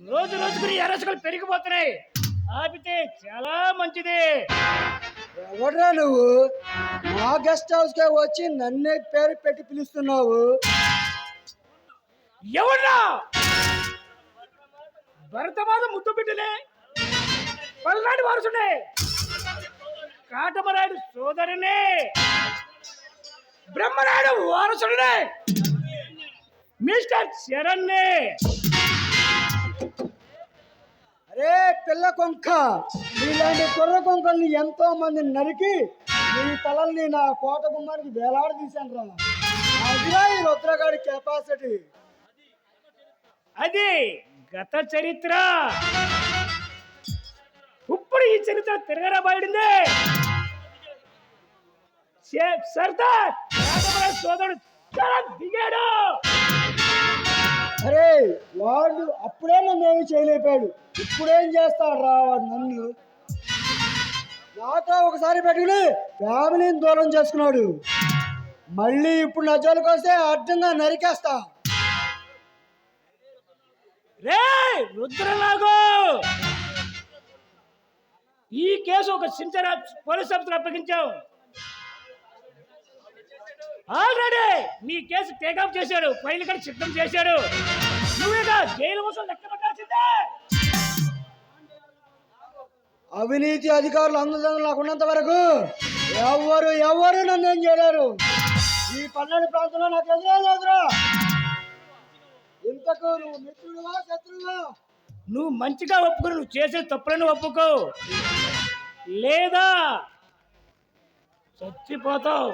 రోజు రోజుకు నీ అరసకలు పెరిగిపోతున్నాయి. ఆపితే చాలా మంచిది. ఎవడ్రా నువ్వు? మా గెస్ట్ హౌస్ కే వచ్చి నన్నే పేరు పెట్టి పిలుస్తున్నావు. ఎవడ్రా? భరతమాత ముద్దు బిడ్డలే పల్నాడు వారసుడే. కాటమరాయుడు సోదరునే. బ్రహ్మనాయుడు వారసుడే మిస్టర్ శరణ్నే. అరే పిల్ల కొంక నీలాంటి కుర్ర కొంకల్ని ఎంతో మంది నరికి నీ తలల్ని నా కోట గుమ్మానికి వేలాడదీశాను రా. అదిరా ఈ రుద్రగాడి కెపాసిటీ అది గత చరిత్ర. ఇప్పుడు ఈ చరిత్ర తిరగరాబడింది షేక్ సర్దార్ సోదరుడు చాలా దిగాడు. అరే వాడు అప్పుడే నన్ను ఏమి చేయలేపాడు. ఇప్పుడేం చేస్తాడు రా వాడు నన్ను? నాతో ఒకసారి పెట్టుకుని ఫ్యామిలీని దూరం చేసుకున్నాడు. మళ్ళీ ఇప్పుడు నా జోలికి వస్తే అడ్డంగా నరికేస్తా. రే రుద్రనాగు ఈ కేసు ఒక సిన్సియర్ పోలీస్ ఆఫీసర్ అప్పగించాం ఆల్రెడీ నీ కేసు టేకప్ చేశాడు ఫైల్ కూడా సిద్ధం చేశాడు. నువ్వేగా జైలు కోసం లెక్క పెట్టాల్సిందే? అవినీతి అధికారులు అందజంగా నాకు ఉన్నంత వరకు ఎవరు ఎవరు నన్ను ఏం చేయలేరు. ఈ పన్నెండు ప్రాంతంలో నాకు ఎదురే లేదురా ఇంతకు నువ్వు మిత్రుడువా శత్రువువా? నువ్వు మంచిగా ఒప్పుకొని నువ్వు చేసే తప్పులను ఒప్పుకో. లేదా చచ్చిపోతావు.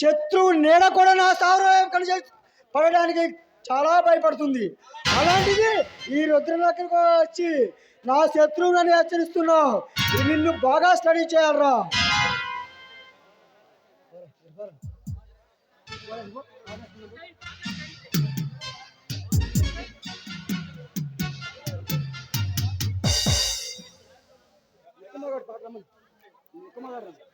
శత్రువు నేల కూడా నా స్థావరం కలిసి పడడానికి చాలా భయపడుతుంది. అలాంటిది ఈ రుద్రనగర్కి వచ్చి నా శత్రువులని హెచ్చరిస్తున్నావు నిన్ను బాగా స్టడీ చేయాలరా. ఎక్కువ